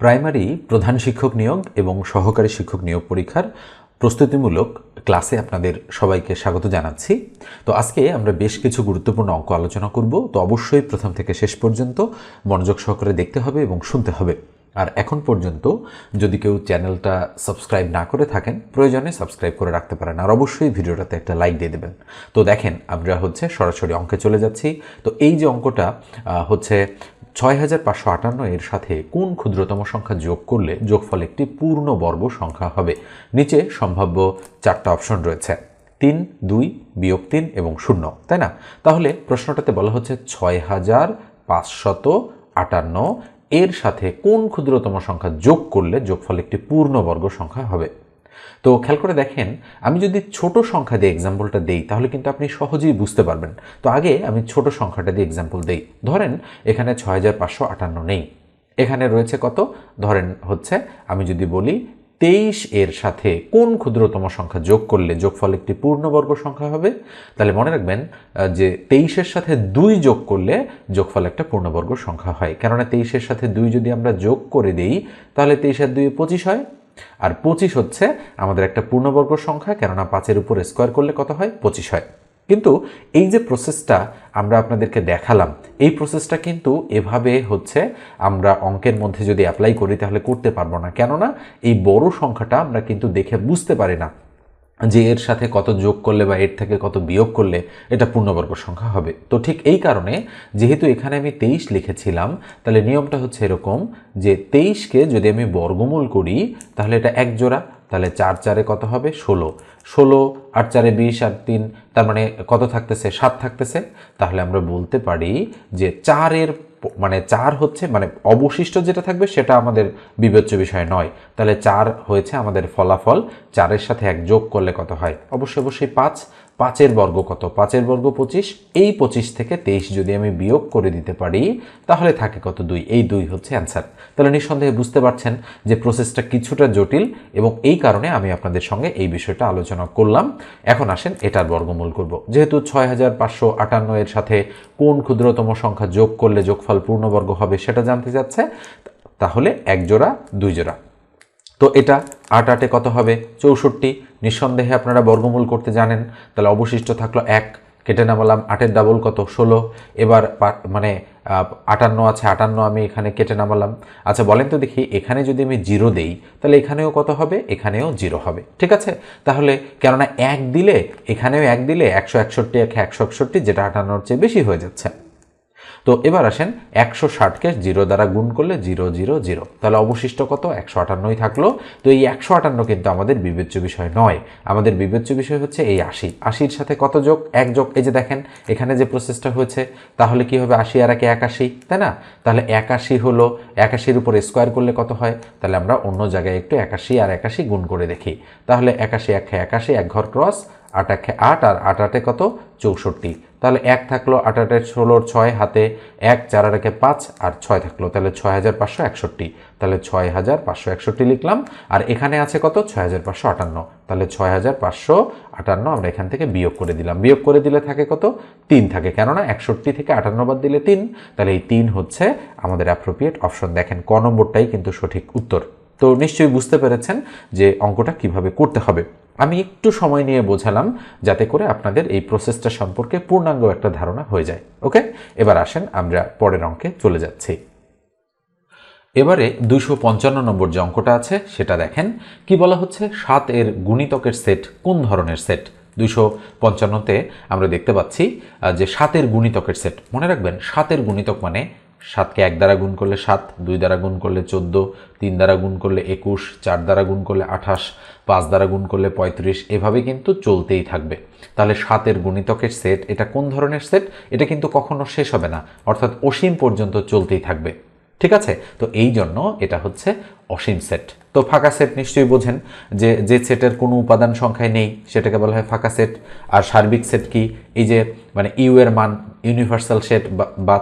Primary প্রধান শিক্ষক নিয়োগ এবং সহকারী শিক্ষক নিয়োগ পরীক্ষার প্রস্তুতিমূলক ক্লাসে আপনাদের সবাইকে স্বাগত জানাচ্ছি। তো আজকে আমরা বেশ কিছু গুরুত্বপূর্ণ অঙ্ক আলোচনা করব। তো অবশ্যই প্রথম থেকে শেষ পর্যন্ত মনোযোগ সহকারে দেখতে হবে এবং শুনতে হবে। আর এখন পর্যন্ত যদি কেউ চ্যানেলটা সাবস্ক্রাইব না করে থাকেন, প্রয়োজনে সাবস্ক্রাইব করে রাখতে পারেন। আর অবশ্যই ভিডিওটাতে একটা লাইক দিয়ে দেবেন। তো দেখেন, আমরা হচ্ছে সরাসরি অঙ্কে চলে যাচ্ছি। তো এই যে অঙ্কটা হচ্ছে ছয় হাজার পাঁচশো আটান্ন এর সাথে কোন ক্ষুদ্রতম সংখ্যা যোগ করলে যোগফল একটি পূর্ণ বর্গ সংখ্যা হবে? নিচে সম্ভাব্য চারটা অপশন রয়েছে। তিন, দুই, বিয়োগ তিন এবং শূন্য, তাই না? তাহলে প্রশ্নটাতে বলা হচ্ছে ছয় হাজার পাঁচশত আটান্ন এর সাথে কোন ক্ষুদ্রতম সংখ্যা যোগ করলে যোগফল একটি পূর্ণবর্গ সংখ্যা হবে? তো খেয়াল করে দেখেন, আমি যদি ছোট সংখ্যা দিয়ে এক্সাম্পলটা দেই, তাহলে কিন্তু আপনি সহজেই বুঝতে পারবেন। তো আগে আমি ছোট সংখ্যাটা দিয়ে এক্সাম্পল দেই। ধরেন, এখানে ছয় হাজার পাঁচশো আটান্ন নেই। এখানে রয়েছে কত? ধরেন হচ্ছে, আমি যদি বলি তেইশ এর সাথে কোন ক্ষুদ্রতম সংখ্যা যোগ করলে যোগফল একটি পূর্ণবর্গ সংখ্যা হবে? তাহলে মনে রাখবেন যে তেইশের সাথে দুই যোগ করলে যোগফল একটা পূর্ণবর্গ সংখ্যা হয়। কেননা তেইশের সাথে দুই যদি আমরা যোগ করে দিই, তাহলে তেইশের দুই পঁচিশ হয়। আর পঁচিশ হচ্ছে আমাদের একটা পূর্ণবর্গ সংখ্যা, কেননা পাঁচের উপর স্কোয়ার করলে কত হয়? পঁচিশ হয়। কিন্তু এই যে প্রসেসটা আমরা আপনাদেরকে দেখালাম, এই প্রসেসটা কিন্তু এভাবে হচ্ছে আমরা অঙ্কের মধ্যে যদি অ্যাপ্লাই করি তাহলে করতে পারব না। কেননা এই বড় সংখ্যাটা আমরা কিন্তু দেখে বুঝতে পারি না। যে এর সাথে কত যোগ করলে বা এর থেকে কত বিয়োগ করলে এটা পূর্ণবর্গ সংখ্যা হবে। তো ঠিক এই কারণে যেহেতু এখানে আমি তেইশ লিখেছিলাম, তাহলে নিয়মটা হচ্ছে এরকম যে তেইশকে যদি আমি বর্গমূল করি, তাহলে এটা এক জোড়া তাহলে চার চারে কত হবে? ষোলো। ষোলো, আট চারে বিশ আর তিন, তার মানে কত থাকতেছে? সাত থাকতেছে। তাহলে আমরা বলতে পারি যে চারের মানে চার হচ্ছে মানে অবশিষ্ট যেটা থাকবে সেটা আমাদের বিবেচ্য বিষয় নয়। তাহলে চার হয়েছে আমাদের ফলাফল। চারের সাথে এক যোগ করলে কত হয়? অবশ্যই অবশ্যই পাঁচ। পাঁচের বর্গ কত? পাঁচের বর্গ পঁচিশ। এই পঁচিশ থেকে তেইশ যদি আমি বিয়োগ করে দিতে পারি, তাহলে থাকে কত? দুই। এই দুই হচ্ছে অ্যান্সার। তাহলে নিঃসন্দেহে বুঝতে পারছেন যে প্রসেসটা কিছুটা জটিল এবং এই কারণে আমি আপনাদের সঙ্গে এই বিষয়টা আলোচনা করলাম। এখন আসেন এটার বর্গমূল করব। যেহেতু ছয় হাজার পাঁচশো আটান্ন এর সাথে কোন ক্ষুদ্রতম সংখ্যা যোগ করলে যোগফল পূর্ণবর্গ হবে সেটা জানতে যাচ্ছে তাহলে এক জোড়া, দুই জোড়া। তো এটা আট আটে কত হবে? চৌষট্টি। নিঃসন্দেহে আপনারা বর্গমূল করতে জানেন, তাহলে অবশিষ্ট থাকল এক। কেটে নামালাম, আটের ডাবল কত? ষোলো। এবার মানে আটান্ন আছে, আটান্ন আমি এখানে কেটে নামালাম। আচ্ছা বলেন তো দেখি, এখানে যদি আমি জিরো দেই, তাহলে এখানেও কত হবে? এখানেও জিরো হবে। ঠিক আছে? তাহলে কেননা এক দিলে, এখানেও এক দিলে একশো একষট্টি এক একশো একষট্টি, যেটা আটান্নর চেয়ে বেশি হয়ে যাচ্ছে। তো এবার আসেন একশো ষাটকে জিরো দ্বারা গুণ করলে জিরো জিরো জিরো। তাহলে অবশিষ্ট কত? একশো আটান্নই থাকল। তো এই একশো আটান্ন কিন্তু আমাদের বিবেচ্য বিষয় নয়। আমাদের বিবেচ্য বিষয় হচ্ছে এই আশি। আশির সাথে কত যোগ? এক যোগ। এই যে দেখেন, এখানে যে প্রসেসটা হয়েছে, তাহলে কি হবে আশি আর একে একাশি? তাই না? তাহলে একাশি হলো, একাশির উপর স্কোয়ার করলে কত হয়? তাহলে আমরা অন্য জায়গায় একটু একাশি আর একাশি গুণ করে দেখি। তাহলে একাশি এক একাশি এক ঘর ক্রস আট একে, আট আর আট আটে কত? চৌষট্টি। তাহলে এক থাকল আট আটে ষোলোর ছয় হাতে এক, চার আর একে পাঁচ আর ছয় থাকল, তাহলে ছয় হাজার পাঁচশো একষট্টি। তাহলে ছয় হাজার পাঁচশো একষট্টি লিখলাম। আর এখানে আছে কত? ছয় হাজার পাঁচশো আটান্ন। তাহলে ছয় হাজার পাঁচশো আটান্ন আমরা এখান থেকে বিয়োগ করে দিলাম। বিয়োগ করে দিলে থাকে কত? তিন থাকে। কেননা একষট্টি থেকে আটান্ন বাদ দিলে তিন। তাহলে এই তিন হচ্ছে আমাদের অ্যাপ্রোপ্রিয়েট অপশন দেখেন, ক নম্বরটাই কিন্তু সঠিক উত্তর। তো নিশ্চয়ই বুঝতে পেরেছেন যে অঙ্কটা কীভাবে করতে হবে। আমি একটু সময় নিয়ে বোঝালাম যাতে করে আপনাদের এই প্রসেসটা সম্পর্কে পূর্ণাঙ্গ একটা ধারণা হয়ে যায় ওকে এবার আসেন, আমরা পরের অঙ্কে চলে যাচ্ছি। এবারে দুশো পঞ্চান্ন নম্বর যে অঙ্কটা আছে, সেটা দেখেন। কি বলা হচ্ছে? সাত এর গুণিতকের সেট কোন ধরনের সেট? দুশো পঞ্চান্নতে আমরা দেখতে পাচ্ছি যে সাতের গুণিতকের সেট। মনে রাখবেন সাতের গুণিতক মানে সাতকে এক দ্বারা গুণ করলে সাত, দুই দ্বারা গুণ করলে চোদ্দ, তিন দ্বারা গুণ করলে একুশ, চার দ্বারা গুণ করলে আঠাশ পাঁচ দ্বারা গুণ করলে পঁয়ত্রিশ, এভাবে কিন্তু চলতেই থাকবে। তাহলে সাতের গুণিতকের সেট এটা কোন ধরনের সেট এটা কিন্তু কখনো শেষ হবে না, অর্থাৎ অসীম পর্যন্ত চলতেই থাকবে। ঠিক আছে? তো এই জন্য এটা হচ্ছে অসীম সেট তো ফাঁকা সেট নিশ্চয়ই বোঝেন যে যে সেটের কোনো উপাদান সংখ্যায় নেই, সেটাকে বলা হয় ফাঁকা সেট আর সার্বিক সেট কি? এই যে মানে ইউ এর মান ইউনিভার্সাল সেট বা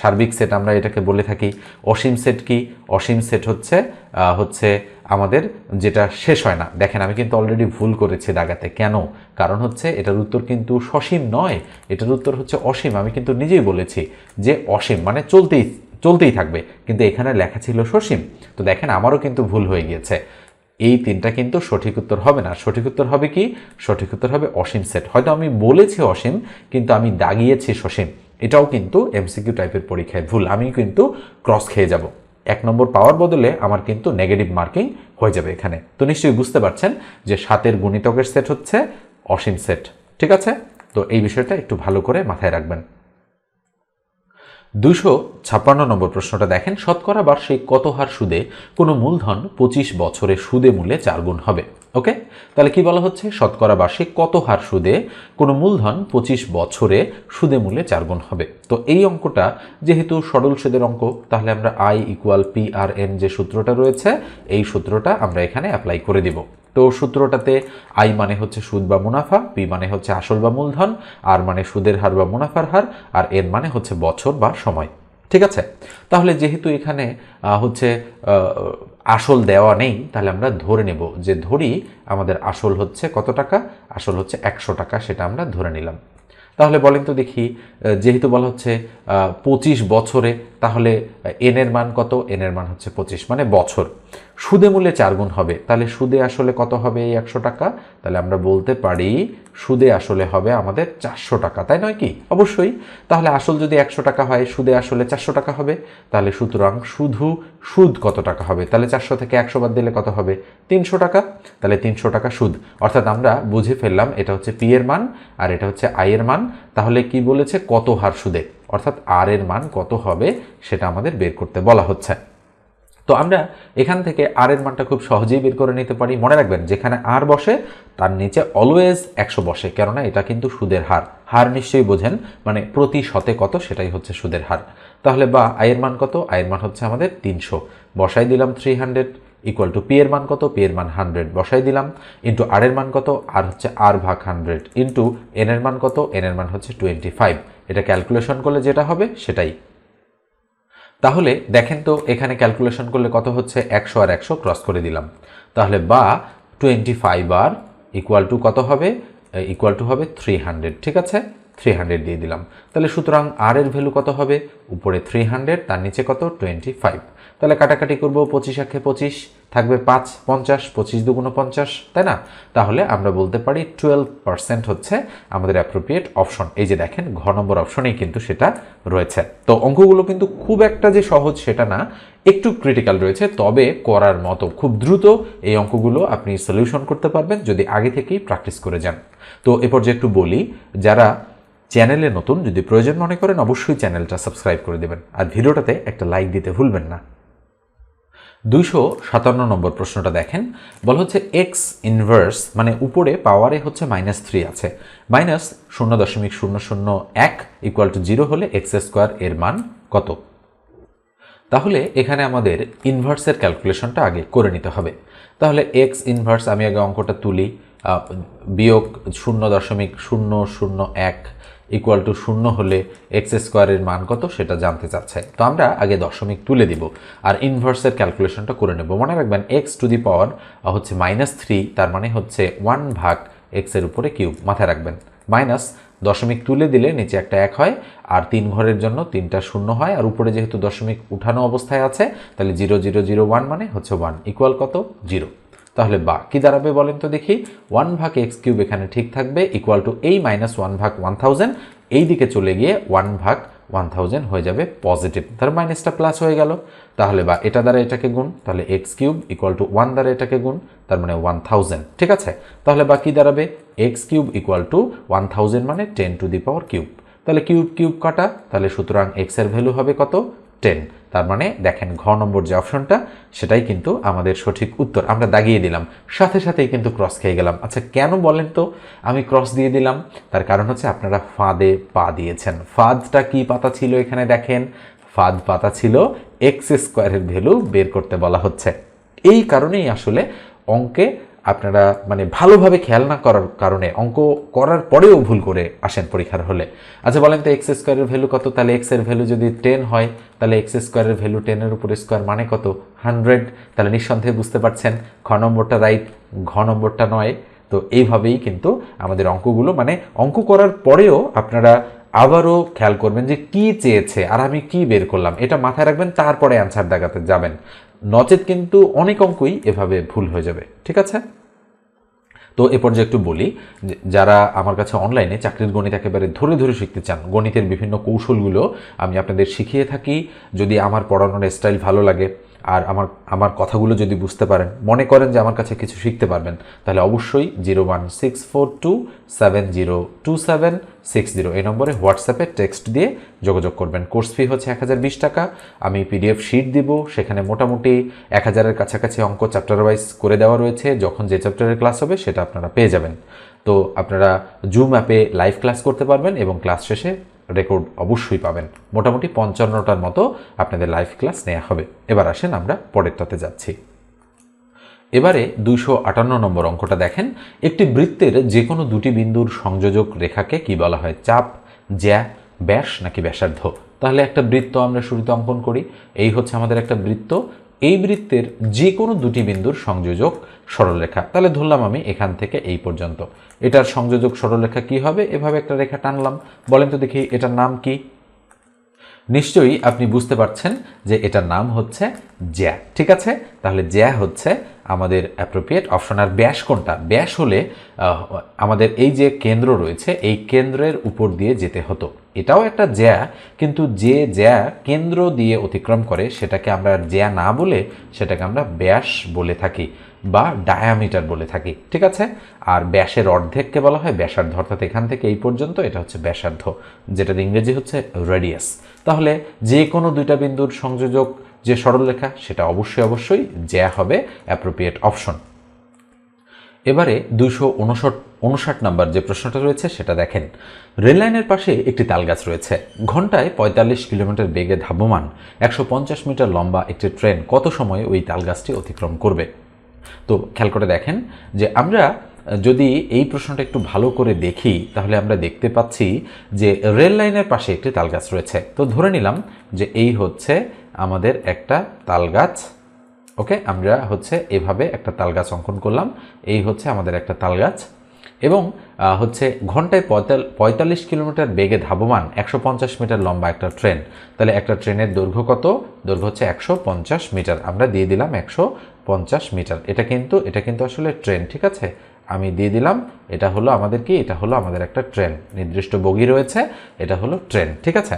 সার্বিক সেট আমরা এটাকে বলে থাকি। অসীম সেট কি? অসীম সেট হচ্ছে হচ্ছে আমাদের যেটা শেষ হয় না। দেখেন, আমি কিন্তু অলরেডি ভুল করেছি দাগাতে। কেন? কারণ হচ্ছে এটার উত্তর কিন্তু সসীম নয়। এটার উত্তর হচ্ছে অসীম। আমি কিন্তু নিজেই বলেছি যে অসীম মানে চলতেই চলতেই থাকবে। কিন্তু এখানে লেখা ছিল সসীম। তো দেখেন, আমারও কিন্তু ভুল হয়ে গিয়েছে। এই তিনটা কিন্তু সঠিক উত্তর হবে না। সঠিক উত্তর হবে কি? সঠিক উত্তর হবে অসীম সেট হয়তো আমি বলেছি অসীম, কিন্তু আমি দাগিয়েছি সসীম। এটাও কিন্তু এমসিকিউ টাইপের পরীক্ষায় ভুল। আমি কিন্তু ক্রস খেয়ে যাব। এক নম্বর পাওয়ার বদলে আমার কিন্তু নেগেটিভ মার্কিং হয়ে যাবে এখানে। তো নিশ্চয়ই বুঝতে পারছেন যে সাতের গুণিতকের সেট হচ্ছে অসীম সেট ঠিক আছে? তো এই বিষয়টা একটু ভালো করে মাথায় রাখবেন। দুশো ছাপ্পান্ন নম্বর প্রশ্নটা দেখেন, শতকরা বার্ষিক কত হার সুদে কোনো মূলধন পঁচিশ বছরে সুদে মূল্যে চার গুণ হবে? ওকে তাহলে কি বলা হচ্ছে? শতকরা বার্ষিক কত হার সুদে কোনো মূলধন পঁচিশ বছরে সুদে মূল্যে চার গুণ হবে? তো এই অঙ্কটা যেহেতু সরল সুদের অঙ্ক, তাহলে আমরা I equal P R N যে সূত্রটা রয়েছে, এই সূত্রটা আমরা এখানে অ্যাপ্লাই করে দিব। তো সূত্রটাতে আই মানে হচ্ছে সুদ বা মুনাফা পি মানে হচ্ছে আসল বা মূলধন আর মানে সুদের হার বা মুনাফার হার, আর এন মানে হচ্ছে বছর বা সময়। ঠিক আছে? তাহলে যেহেতু এখানে হচ্ছে আসল দেওয়া নেই, তাহলে আমরা ধরে নেব যে ধরি আমাদের আসল হচ্ছে কত টাকা? আসল হচ্ছে একশো টাকা, সেটা আমরা ধরে নিলাম। তাহলে বলেন তো দেখি যেহেতু বলা হচ্ছে পঁচিশ বছরে, তাহলে এনের মান কত? এনের মান হচ্ছে পঁচিশ মানে বছর। সুদে মূল্যে চার গুণ হবে, তাহলে সুদে আসলে কত হবে এই একশো টাকা? তাহলে আমরা বলতে পারি সুদে আসলে হবে আমাদের চারশো টাকা, তাই নয় কি? অবশ্যই। তাহলে আসল যদি একশো টাকা হয়, সুদে আসলে চারশো টাকা হবে। তাহলে সুতরাং শুধু সুদ কত টাকা হবে? তাহলে চারশো থেকে একশো বাদ দিলে কত হবে? তিনশো টাকা। তাহলে তিনশো টাকা সুদ। অর্থাৎ আমরা বুঝে ফেললাম এটা হচ্ছে পি এর মান আর এটা হচ্ছে আই এর মান। তাহলে কি বলেছে? কত হার সুদে? অর্থাৎ আর এর মান কত হবে? সেটা আমাদের বের করতে বলা হচ্ছে। তো আমরা এখান থেকে আর এর মানটা খুব সহজেই বের করে নিতে পারি। মনে রাখবেন, যেখানে আর বসে, তার নিচে অলওয়েজ একশো বসে। কেননা এটা কিন্তু সুদের হার। হার নিশ্চয়ই বোঝেন মানে প্রতি শতে কত, সেটাই হচ্ছে সুদের হার। তাহলে বা আয়ের মান কত? আয়ের মান হচ্ছে আমাদের তিনশো। বসাই দিলাম three hundred equal to P এর মান কত? পি এর মান হান্ড্রেড বসাই দিলাম ইন্টু আর এর মান কত? আর হচ্ছে আর ভাগ হান্ড্রেড ইন্টু এন এর মান কত? এন এর মান হচ্ছে টোয়েন্টি ফাইভ এটা ক্যালকুলেশন করলে যেটা হবে, সেটাই। তাহলে দেখেন তো, এখানে ক্যালকুলেশন করলে কত হচ্ছে? একশো আর একশো ক্রস করে দিলাম। তাহলে বা twenty five R equal to কত হবে? ইকুয়াল টু হবে থ্রি হান্ড্রেড ঠিক আছে? থ্রি হান্ড্রেড দিয়ে দিলাম। তাহলে সুতরাং আর এর ভ্যালু কত হবে? উপরে থ্রি হান্ড্রেড তার নিচে কত? টোয়েন্টি ফাইভ তাহলে কাটাকাটি করব পঁচিশ একে পঁচিশ, থাকবে পাঁচ, পঞ্চাশ, পঁচিশ দুগুণ পঞ্চাশ, তাই না? তাহলে আমরা বলতে পারি টুয়েলভ পার্সেন্ট হচ্ছে আমাদের অ্যাপ্রোপ্রিয়েট অপশন এই যে দেখেন, ঘ নম্বর অপশনেই কিন্তু সেটা রয়েছে। তো অঙ্কগুলো কিন্তু খুব একটা যে সহজ সেটা না, একটু ক্রিটিক্যাল রয়েছে, তবে করার মতো খুব দ্রুত এই অঙ্কগুলো আপনি সলিউশন করতে পারবেন যদি আগে থেকেই প্র্যাকটিস করে যান। তো এরপর যে একটু বলি, যারা চ্যানেলে নতুন, যদি প্রয়োজন মনে করেন, অবশ্যই চ্যানেলটা সাবস্ক্রাইব করে দেবেন। আর ভিডিওটাতে একটা লাইক দিতে ভুলবেন না। দুইশো সাতান্ন নম্বর প্রশ্নটা দেখেন। বলা হচ্ছে এক্স ইনভার্স মানে উপরে পাওয়ারে হচ্ছে মাইনাস থ্রি আছে। মাইনাস শূন্য দশমিক শূন্য শূন্য এক ইকুয়াল টু জিরো হলে এক্স স্কোয়ার এর মান কত? তাহলে এখানে আমাদের ইনভার্সের ক্যালকুলেশনটা আগে করে নিতে হবে। তাহলে এক্স ইনভার্স আমি আগে অঙ্কটা তুলি বিয়োগ শূন্য দশমিক শূন্য শূন্য এক ইকুয়াল টু শূন্য হলে এক্স স্কোয়ারের মান কত সেটা জানতে চাচ্ছে। তো আমরা আগে দশমিক তুলে দিব আর ইনভার্সের ক্যালকুলেশনটা করে নেব। মনে রাখবেন এক্স টু দি পাওয়ার হচ্ছে মাইনাস থ্রি তার মানে হচ্ছে ওয়ান ভাগ এক্সের উপরে কিউব মাথায় রাখবেন মাইনাস দশমিক তুলে দিলে নিচে একটা এক হয় আর তিন ঘরের জন্য তিনটা শূন্য হয় আর উপরে যেহেতু দশমিক উঠানো অবস্থায় আছে, তাহলে জিরো জিরো জিরো ওয়ান মানে হচ্ছে ওয়ান ইকুয়াল কত? জিরো তাহলে বা কি দাঁড়াবে বলেন তো দেখি। ওয়ান ভাগ এক্স কিউব এখানে ঠিক থাকবে ইকুয়াল টু এই মাইনাস ওয়ান ভাগ ওয়ান থাউজেন্ড এই দিকে চলে গিয়ে ওয়ান ভাগ ওয়ান থাউজেন্ড হয়ে যাবে পজিটিভ তার মাইনাসটা প্লাস হয়ে গেল। তাহলে বা এটা দ্বারা এটাকে গুণ, তাহলে X cube equal to one দ্বারা এটাকে গুণ, তার মানে ওয়ান থাউজেন্ড ঠিক আছে? তাহলে বা কি দাঁড়াবে? X cube equal to one thousand মানে ten to the power cube তাহলে কিউব কিউব কাটা, তাহলে সুতরাং এক্সের ভ্যালু হবে কত? টেন তার মানে দেখেন ঘ নম্বর যে অপশনটা, সেটাই কিন্তু আমাদের সঠিক উত্তর। আমরা দাগিয়ে দিলাম, সাথে সাথেই কিন্তু ক্রস খেয়ে গেলাম। আচ্ছা কেন বলেন তো? আমি ক্রস দিয়ে দিলাম, তার কারণ হচ্ছে আপনারা ফাঁদে পা দিয়েছেন। ফাঁদটা কি পাতা ছিল এখানে দেখেন? ফাঁদ পাতা ছিল এক্স স্কোয়ারের ভ্যালু বের করতে বলা হচ্ছে। এই কারণেই আসলে অঙ্কে আপনারা মানে ভালোভাবে খেয়াল না করার কারণে অঙ্ক করার পরেও ভুল করে আসেন পরীক্ষার হলে। আচ্ছা বলেন তো এক্স স্কোয়ারের ভ্যালু কত? তাহলে এক্সের ভ্যালু যদি টেন হয়, তাহলে এক্স স্কোয়ারের ভ্যালু টেনের উপর স্কোয়ার মানে কত? হান্ড্রেড তাহলে নিঃসন্দেহে বুঝতে পারছেন খ নম্বরটা রাইট ঘ নম্বরটা নয়। তো এইভাবেই কিন্তু আমাদের অঙ্কগুলো মানে অঙ্ক করার পরেও আপনারা আবারও খেয়াল করবেন যে কি চেয়েছে আর আমি কি বের করলাম, এটা মাথায় রাখবেন, তারপরে অ্যান্সার দেখাতে যাবেন। নচেত কিন্তু অনেক অঙ্কই এভাবে ভুল হয়ে যাবে, ঠিক আছে? তো এ পর্যায়ে একটু বলি যারা আমার কাছে অনলাইনে চাকরির গণিত একেবারে ধরে ধরে শিখতে চান, গণিতের বিভিন্ন কৌশলগুলো আমি আপনাদের শিখিয়ে থাকি। যদি আমার পড়ানোর স্টাইল ভালো লাগে আর আমার আমার কথাগুলো যদি বুঝতে পারেন, মনে করেন যে আমার কাছে কিছু শিখতে পারবেন, তাহলে অবশ্যই zero one six four two seven zero two seven six zero, এই নম্বরে হোয়াটসঅ্যাপে টেক্সট দিয়ে যোগাযোগ করবেন। কোর্স ফি হচ্ছে এক হাজার বিশ টাকা। আমি পিডিএফ শিট দিব, সেখানে মোটামুটি এক হাজারের কাছাকাছি অঙ্ক চ্যাপ্টার ওয়াইজ করে দেওয়া রয়েছে। যখন যে চ্যাপ্টারের ক্লাস হবে, সেটা আপনারা পেয়ে যাবেন। তো আপনারা জুম অ্যাপে লাইভ ক্লাস করতে পারবেন এবং ক্লাস শেষে রেকর্ড অবশ্যই পাবেন। মোটামুটি পঞ্চান্নটার মতো আপনাদের লাইভ ক্লাস নেওয়া হবে। এবার আসেন আমরা পরেরটাতে যাচ্ছি। এবারে দুইশো আটান্ন নম্বর অঙ্কটা দেখেন। একটি বৃত্তের যে কোনো দুটি বিন্দুর সংযোজক রেখাকে কি বলা হয়? চাপ, জ্যা, ব্যাস নাকি ব্যাসার্ধ? তাহলে একটা বৃত্ত আমরা শুরুতে অঙ্কন করি। এই হচ্ছে আমাদের একটা বৃত্ত। এই বৃত্তের যে কোনো দুটি বিন্দুর সংযোজক সরলরেখা। তাহলে ধরলাম আমি এখান থেকে এই পর্যন্ত। এটার সংযোজক সরলরেখা কি হবে? এভাবে একটা রেখা টানলাম। বলেন তো দেখি এটার নাম কি? নিশ্চয়ই আপনি বুঝতে পারছেন যে এটার নাম হচ্ছে জ্যা। ঠিক আছে? তাহলে জ্যা হচ্ছে আমাদের অ্যাপ্রোপ্রিয়েট অপশন আর ব্যাস কোনটা? ব্যাস হলে আমাদের এই যে কেন্দ্র রয়েছে, এই কেন্দ্রের উপর দিয়ে যেতে হতো। এটাও একটা জ্যা, কিন্তু যে জ্যা কেন্দ্র দিয়ে অতিক্রম করে, সেটাকে আমরা জ্যা না বলে, সেটাকে আমরা ব্যাস বলে থাকি। বা ডায়ামিটার বলে থাকি, ঠিক আছে? আর ব্যাসের অর্ধেককে বলা হয় ব্যাসার্ধ, অর্থাৎ এখান থেকে এই পর্যন্ত এটা হচ্ছে ব্যাসার্ধ যেটার ইংরেজি হচ্ছে রেডিয়াস তাহলে যে কোনো দুইটা বিন্দুর সংযোজক যে সরলরেখা, সেটা অবশ্যই অবশ্যই জ্যা হবে অ্যাপ্রোপ্রিয়েট অপশন এবারে দুইশো উনষাট উনষাট নাম্বার যে প্রশ্নটা রয়েছে, সেটা দেখেন। রেললাইনের পাশে একটি তালগাছ রয়েছে, ঘন্টায় পঁয়তাল্লিশ কিলোমিটার বেগে ধাবমান, একশো পঞ্চাশ মিটার লম্বা একটি ট্রেন কত সময়ে ওই তালগাছটি অতিক্রম করবে? তো খেয়াল করে দেখেন যে আমরা, যদি এই প্রশ্নটা একটু ভালো করে দেখি, তাহলে আমরা দেখতে পাচ্ছি যে রেল লাইনের পাশে একটি তালগাছ রয়েছে। তো ধরে নিলাম যে এই হচ্ছে আমাদের একটা তালগাছ। ওকে, আমরা হচ্ছে এভাবে একটা তালগাছ অঙ্কন করলাম। এই হচ্ছে আমাদের একটা তালগাছ। এবং হচ্ছে ঘন্টায় পঁয়তাল, পঁয়তাল্লিশ কিলোমিটার বেগে ধাবমান একশো পঞ্চাশ মিটার লম্বা একটা ট্রেন। তাহলে একটা ট্রেনের দৈর্ঘ্য কত? দৈর্ঘ্য হচ্ছে একশো পঞ্চাশ মিটার। আমরা দিয়ে দিলাম একশো পঞ্চাশ মিটার। এটা কিন্তু এটা কিন্তু আসলে ট্রেন, ঠিক আছে? আমি দিয়ে দিলাম, এটা হলো আমাদের কি? এটা হলো আমাদের একটা ট্রেন। নির্দিষ্ট বগি রয়েছে, এটা হলো ট্রেন, ঠিক আছে?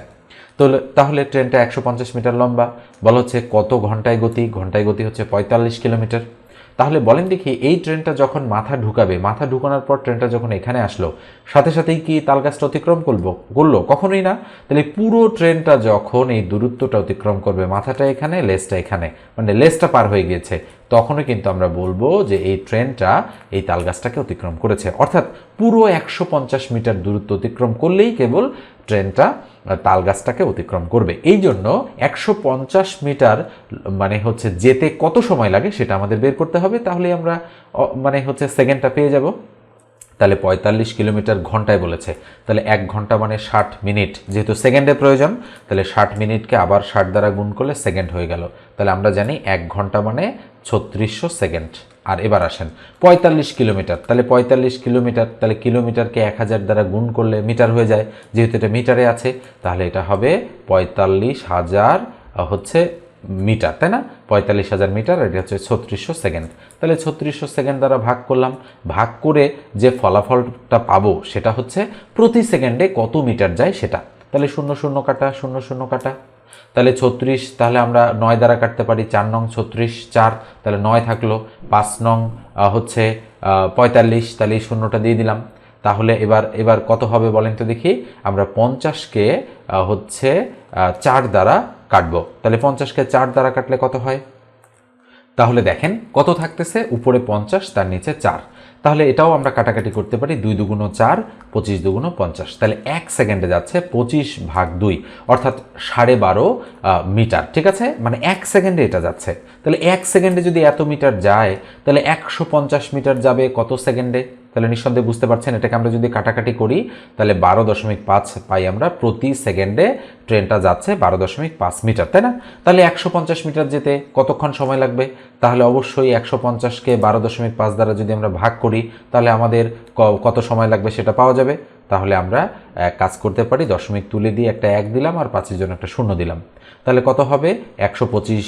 তো তাহলে ট্রেনটা একশো পঞ্চাশ মিটার লম্বা। বলা হচ্ছে কত ঘন্টায় গতি? ঘন্টায় গতি হচ্ছে পঁয়তাল্লিশ কিলোমিটার। তাহলে বলেন দেখি, এই ট্রেনটা যখন মাথা ঢুকাবে, মাথা ঢুকানোর পর ট্রেনটা যখন এখানে আসলো, সাথে সাথেই কি তালগাছটা অতিক্রম করব করল, কখনোই না। তাহলে পুরো ট্রেনটা যখন এই দূরত্বটা অতিক্রম করবে, মাথাটা এখানে, লেজটা এখানে মানে লেজটা পার হয়ে গিয়েছে। তখনই কিন্তু আমরা বলব যে এই ট্রেনটা এই তালগাছটাকে অতিক্রম করেছে। অর্থাৎ পুরো একশো পঞ্চাশ মিটার দূরত্ব অতিক্রম করলেই কেবল ট্রেনটা তালগাছটাকে অতিক্রম করবে। এই জন্য একশো পঞ্চাশ মিটার মানে হচ্ছে যেতে কত সময় লাগে সেটা আমাদের বের করতে হবে। তাহলে আমরা মানে হচ্ছে সেকেন্ডটা পেয়ে যাব। তাহলে পঁয়তাল্লিশ কিলোমিটার ঘন্টায় বলেছে। তাহলে এক ঘণ্টা মানে ষাট মিনিট। যেহেতু সেকেন্ডের প্রয়োজন, তাহলে ষাট মিনিটকে আবার ষাট দ্বারা গুণ করলে সেকেন্ড হয়ে গেল। তাহলে আমরা জানি এক ঘণ্টা মানে ছত্রিশশো সেকেন্ড। আর এবার আসেন, পঁয়তাল্লিশ কিলোমিটার। তাহলে পঁয়তাল্লিশ কিলোমিটার, তাহলে কিলোমিটারকে এক হাজার দ্বারা গুণ করলে মিটার হয়ে যায়। যেহেতু এটা মিটারে আছে, তাহলে এটা হবে পঁয়তাল্লিশ হাজার হচ্ছে মিটার, তাই না? পঁয়তাল্লিশ হাজার মিটার এটা হচ্ছে ছত্রিশশো সেকেন্ড। তাহলে ছত্রিশশো সেকেন্ড দ্বারা ভাগ করলাম। ভাগ করে যে ফলাফলটা পাবো, সেটা হচ্ছে প্রতি সেকেন্ডে কত মিটার যায় সেটা। তাহলে শূন্য শূন্য কাটা, শূন্য শূন্য কাটা। তাহলে ছত্রিশ, তাহলে আমরা নয় দ্বারা কাটতে পারি, চার নং ছত্রিশ, চার, তাহলে নয় থাকল, পাঁচ নং হচ্ছে পঁয়তাল্লিশ, তাহলে এই শূন্যটা দিয়ে দিলাম। তাহলে এবার এবার কত হবে বলেন তো দেখি, আমরা পঞ্চাশকে হচ্ছে চার দ্বারা কাটবো। তাহলে পঞ্চাশকে চার দ্বারা কাটলে কত হয়? তাহলে দেখেন কত থাকতেছে, উপরে পঞ্চাশ, তার নিচে চার। তাহলে এটাও আমরা কাটাকাটি করতে পারি দুই দুগুণ চার, পঁচিশ দুগুণ পঞ্চাশ। তাহলে এক সেকেন্ডে যাচ্ছে পঁচিশ ভাগ দুই, অর্থাৎ সাড়ে বারো মিটার, ঠিক আছে? মানে এক সেকেন্ডে এটা যাচ্ছে। তাহলে এক সেকেন্ডে যদি এত মিটার যায়, তাহলে একশো পঞ্চাশ মিটার যাবে কত সেকেন্ডে? তাহলে নিঃসন্দেহে বুঝতে পারছেন, এটাকে আমরা যদি কাটাকাটি করি, তাহলে বারো দশমিক পাঁচ পাই আমরা প্রতি সেকেন্ডে ট্রেনটা যাচ্ছে বারো দশমিক পাঁচ মিটার, তাই না? তাহলে একশো পঞ্চাশ মিটার যেতে কতক্ষণ সময় লাগবে? তাহলে অবশ্যই একশো পঞ্চাশকে বারো দশমিক পাঁচ দ্বারা যদি আমরা ভাগ করি, তাহলে আমাদের কত সময় লাগবে সেটা পাওয়া যাবে? তাহলে আমরা কাজ করতে পারি, দশমিক তুলে দিয়ে একটা এক দিলাম আর পাঁচের জন্য একটা শূন্য দিলাম। তাহলে কত হবে? একশো পঁচিশ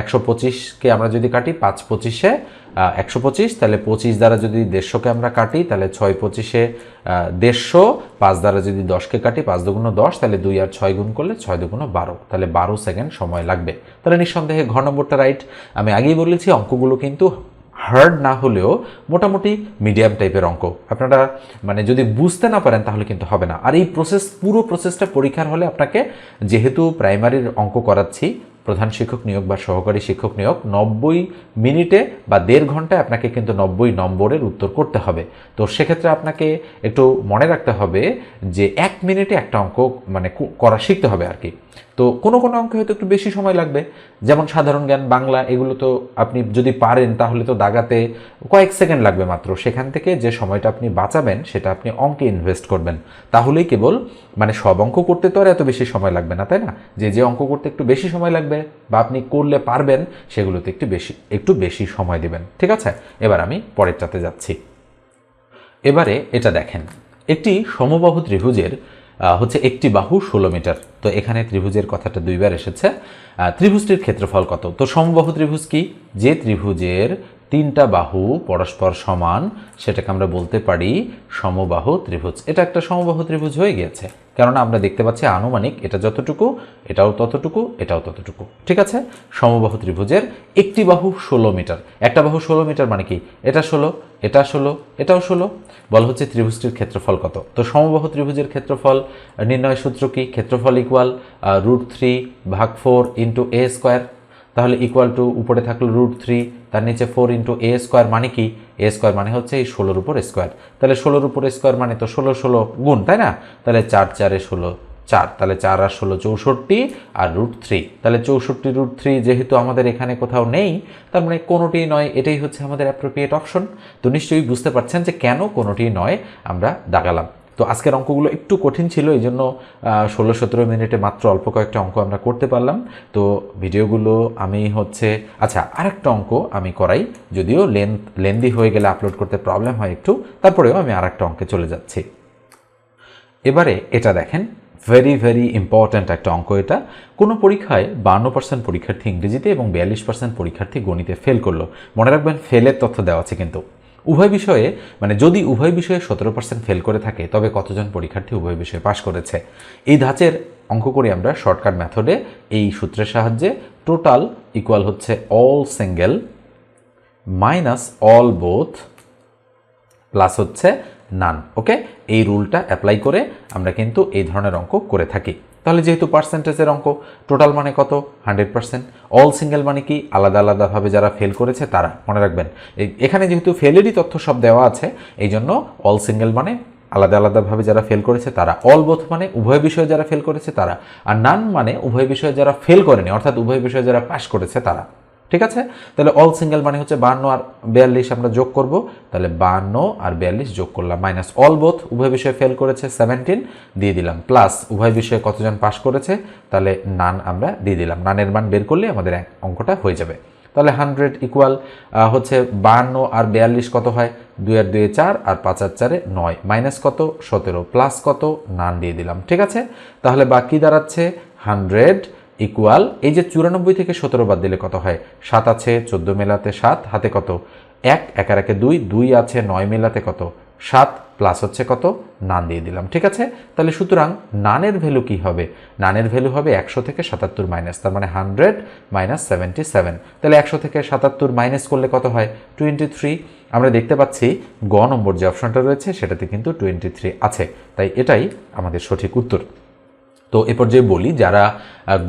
একশো পঁচিশকে আমরা যদি কাটি, পাঁচ পঁচিশে একশো পঁচিশ, তাহলে পঁচিশ দ্বারা যদি দেড়শোকে আমরা কাটি, তাহলে ছয় পঁচিশে দেড়শো, পাঁচ দ্বারা যদি দশকে কাটি, পাঁচ দুগুণ দশ, তাহলে দুই আর ছয় গুণ করলে ছয় দুগুণ বারো, তাহলে বারো সেকেন্ড সময় লাগবে। তাহলে নিঃসন্দেহে ঘ নম্বরটা রাইট। আমি আগেই বলেছি, অঙ্কগুলো কিন্তু হার্ড না হলেও মোটামুটি মিডিয়াম টাইপের অঙ্ক। আপনারা মানে যদি বুঝতে না পারেন, তাহলে কিন্তু হবে না। আর এই প্রসেস পুরো প্রসেসটা পরীক্ষার হলে আপনাকে যেহেতু প্রাইমারির অঙ্ক করাচ্ছি প্রধান শিক্ষক নিয়োগ বা সহকারী শিক্ষক নিয়োগ নব্বই মিনিটে বা দেড় ঘন্টায় আপনাকে কিন্তু নব্বই নম্বরের উত্তর করতে হবে। তো সেক্ষেত্রে আপনাকে একটু মনে রাখতে হবে যে এক মিনিটে একটা অঙ্ক মানে করা শিখতে হবে আর কি। তো কোনো কোনো অঙ্কে হয়তো একটু বেশি সময় লাগবে। যেমন সাধারণ জ্ঞান, বাংলা, এগুলো তো আপনি যদি পারেন তাহলে তো দাগাতে কয়েক সেকেন্ড লাগবে মাত্র। সেখান থেকে যে সময়টা আপনি বাঁচাবেন, সেটা আপনি অঙ্কে ইনভেস্ট করবেন। তাহলেই কেবল মানে সব অঙ্ক করতে তো আর এত বেশি সময় লাগবে না, তাই না? যে যে অঙ্ক করতে একটু বেশি সময় লাগবে বা আপনি করলে পারবেন, সেগুলোতে একটু বেশি একটু বেশি সময় দেবেন। ঠিক আছে? এবার আমি পরেরটাতে যাচ্ছি। এবারে এটা দেখেন। একটি সমবাহু ত্রিভুজের হচ্ছে একটি বাহু ষোলো মিটার। তো এখানে ত্রিভুজের কথাটা দুইবার এসেছে। ত্রিভুজটির ক্ষেত্রফল কত? তো সমবাহু ত্রিভুজ কি? যে ত্রিভুজের তিনটা বাহু পরস্পর সমান, সেটাকে আমরা বলতে পারি সমবাহু ত্রিভুজ। এটা একটা সমবাহু ত্রিভুজ হয়ে গিয়েছে, কেননা আমরা দেখতে পাচ্ছি আনুমানিক এটা যতটুকু, এটাও ততটুকু এটাও ততটুকু। ঠিক আছে? সমবাহু ত্রিভুজের একটি বাহু ষোলো মিটার। একটা বাহু ষোলো মিটার মানে কি? এটা ষোলো এটা ষোলো, এটাও ষোলো। বলা হচ্ছে ত্রিভুজটির ক্ষেত্রফল কত? তো সমবাহু ত্রিভুজের ক্ষেত্রফল নির্ণয় সূত্র কি? ক্ষেত্রফল ইকুয়াল রুট থ্রি ভাগ ফোর ইন্টু এ স্কোয়ার তাহলে ইকুয়াল টু উপরে থাকল রুট থ্রি তার নিচে ফোর ইন্টু এ স্কোয়ার মানে কি? এ স্কোয়ার মানে হচ্ছে এই ষোলোর উপর স্কোয়ার তাহলে ষোলোর উপর স্কোয়ার মানে তো ষোলো ষোলো গুণ, তাই না? তাহলে চার, চারে ষোলো, চার। তাহলে চার আর ষোলো চৌষট্টি আর রুট থ্রি তাহলে চৌষট্টি রুট থ্রি যেহেতু আমাদের এখানে কোথাও নেই, তার মানে কোনোটি নয়, এটাই হচ্ছে আমাদের অ্যাপ্রোপ্রিয়েট অপশন তো নিশ্চয়ই বুঝতে পারছেন যে কেন কোনোটি নয়, আমরা দাগালাম। তো আজকের অঙ্কগুলো একটু কঠিন ছিল এই জন্য ষোলো সতেরো মিনিটে মাত্র অল্প কয়েকটা অঙ্ক আমরা করতে পারলাম। তো ভিডিওগুলো আমি হচ্ছে আচ্ছা আরেকটা অঙ্ক আমি করাই। যদিও লেন্থ লেন্দি হয়ে গেলে আপলোড করতে প্রবলেম হয় একটু, তারপরেও আমি আরেকটা অঙ্কে চলে যাচ্ছি। এবারে এটা দেখেন ভেরি ভেরি ইম্পর্ট্যান্ট একটা অঙ্ক এটা। কোনো পরীক্ষায় বান্ন পার্সেন্ট পরীক্ষার্থী ইংরেজিতে এবং বিয়াল্লিশ পার্সেন্ট পরীক্ষার্থী গণিতে ফেল করল। মনে রাখবেন ফেলের তথ্য দেওয়া আছে কিন্তু। উভয় বিষয়ে মানে যদি উভয় বিষয়ে সতেরো পার্সেন্ট ফেল করে থাকে, তবে কতজন পরীক্ষার্থী উভয় বিষয়ে পাশ করেছে? এই ধাঁচের অঙ্ক করি আমরা শর্টকাট মেথডে এই সূত্রের সাহায্যে টোটাল ইকুয়াল হচ্ছে all single minus all both plus হচ্ছে নান ওকে এই রুলটা অ্যাপ্লাই করে আমরা কিন্তু এই ধরনের অঙ্ক করে থাকি। তাহলে যেহেতু পার্সেন্টেজের অঙ্ক টোটাল মানে কত? হান্ড্রেড পার্সেন্ট অল সিঙ্গেল মানে কি? আলাদা আলাদাভাবে যারা ফেল করেছে তারা। মনে রাখবেন এখানে যেহেতু ফেলেরই তথ্য সব দেওয়া আছে এই জন্য অল সিঙ্গেল মানে আলাদা আলাদাভাবে যারা ফেল করেছে তারা। অল বোথ মানে উভয় বিষয়ে যারা ফেল করেছে তারা। আর নান মানে উভয় বিষয়ে যারা ফেল করেনি, অর্থাৎ উভয় বিষয়ে যারা পাশ করেছে তারা। ঠিক আছে? তাহলে অল সিঙ্গেল মানে হচ্ছে বান্ন আর বিয়াল্লিশ আমরা যোগ করব। তাহলে বান্ন আর বিয়াল্লিশ যোগ করলাম মাইনাস অল বোথ উভয় বিষয়ে ফেল করেছে সেভেন্টিন দিয়ে দিলাম। প্লাস উভয় বিষয়ে কতজন পাস করেছে? তাহলে নান আমরা দিয়ে দিলাম। নানের মান বের করলে আমাদের অঙ্কটা হয়ে যাবে। তাহলে হান্ড্রেড ইকুয়াল হচ্ছে বান্ন আর বিয়াল্লিশ কত হয়? দুই আর দুয়ে চার আর পাঁচ আর চারে নয়। মাইনাস কত? সতেরো। প্লাস কত? নান দিয়ে দিলাম। ঠিক আছে? তাহলে বাকি দাঁড়াচ্ছে হান্ড্রেড ইকুয়াল এই যে চুরানব্বই থেকে সতেরো বাদ দিলে কত হয়? সাত আছে, চোদ্দ মেলাতে সাত, হাতে কত? এক একার একে দুই দুই আছে, নয় মেলাতে কত? সাত প্লাস হচ্ছে কত? নান দিয়ে দিলাম, ঠিক আছে? তাহলে সুতরাং নানের ভ্যালু কি হবে? নানের ভ্যালু হবে একশো থেকে সাতাত্তর মাইনাস তার মানে হান্ড্রেড মাইনাস সেভেন্টি সেভেন তাহলে একশো থেকে সাতাত্তর মাইনাস করলে কত হয়? টোয়েন্টি থ্রি আমরা দেখতে পাচ্ছি গ নম্বর যে অপশনটা রয়েছে, সেটাতে কিন্তু টোয়েন্টি থ্রি আছে। তাই এটাই আমাদের সঠিক উত্তর। তো এ পর্যায়ে বলি, যারা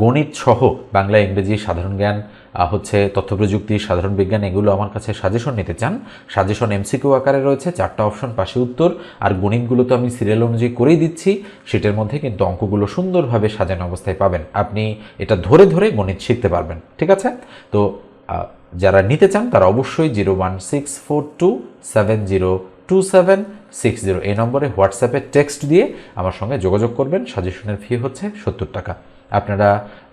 গণিত সহ বাংলা, ইংরেজি, সাধারণ জ্ঞান হচ্ছে তথ্য প্রযুক্তি সাধারণ বিজ্ঞান, এগুলো আমার কাছে সাজেশন নিতে চান সাজেশন এমসিকিউ আকারে রয়েছে, চারটা অপশন পাশে উত্তর, আর গণিতগুলো তো আমি সিরিয়াল অনুযায়ী করেই দিচ্ছি, সেটার মধ্যে কিন্তু অঙ্কগুলো সুন্দরভাবে সাজানো অবস্থায় পাবেন, আপনি এটা ধরে ধরে গণিত শিখতে পারবেন, ঠিক আছে? তো যারা নিতে চান তারা অবশ্যই zero one six four two seven zero two seven six zero এই নম্বরে হোয়াটসঅ্যাপে টেক্সট দিয়ে আমার সঙ্গে যোগাযোগ করবেন। সাজেশনের ফি হচ্ছে সত্তর টাকা। আপনারা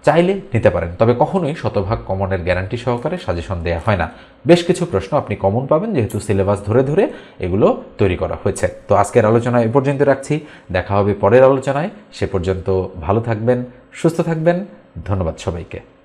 চাইলে নিতে পারেন, তবে কখনোই শতভাগ কমনের গ্যারান্টি সহকারে সাজেশন দেওয়া হয় না। বেশ কিছু প্রশ্ন আপনি কমন পাবেন, যেহেতু সিলেবাস ধরে ধরে এগুলো তৈরি করা হয়েছে। তো আজকের আলোচনা এ পর্যন্ত রাখছি। দেখা হবে পরের আলোচনায়। সে পর্যন্ত ভালো থাকবেন, সুস্থ থাকবেন। ধন্যবাদ সবাইকে।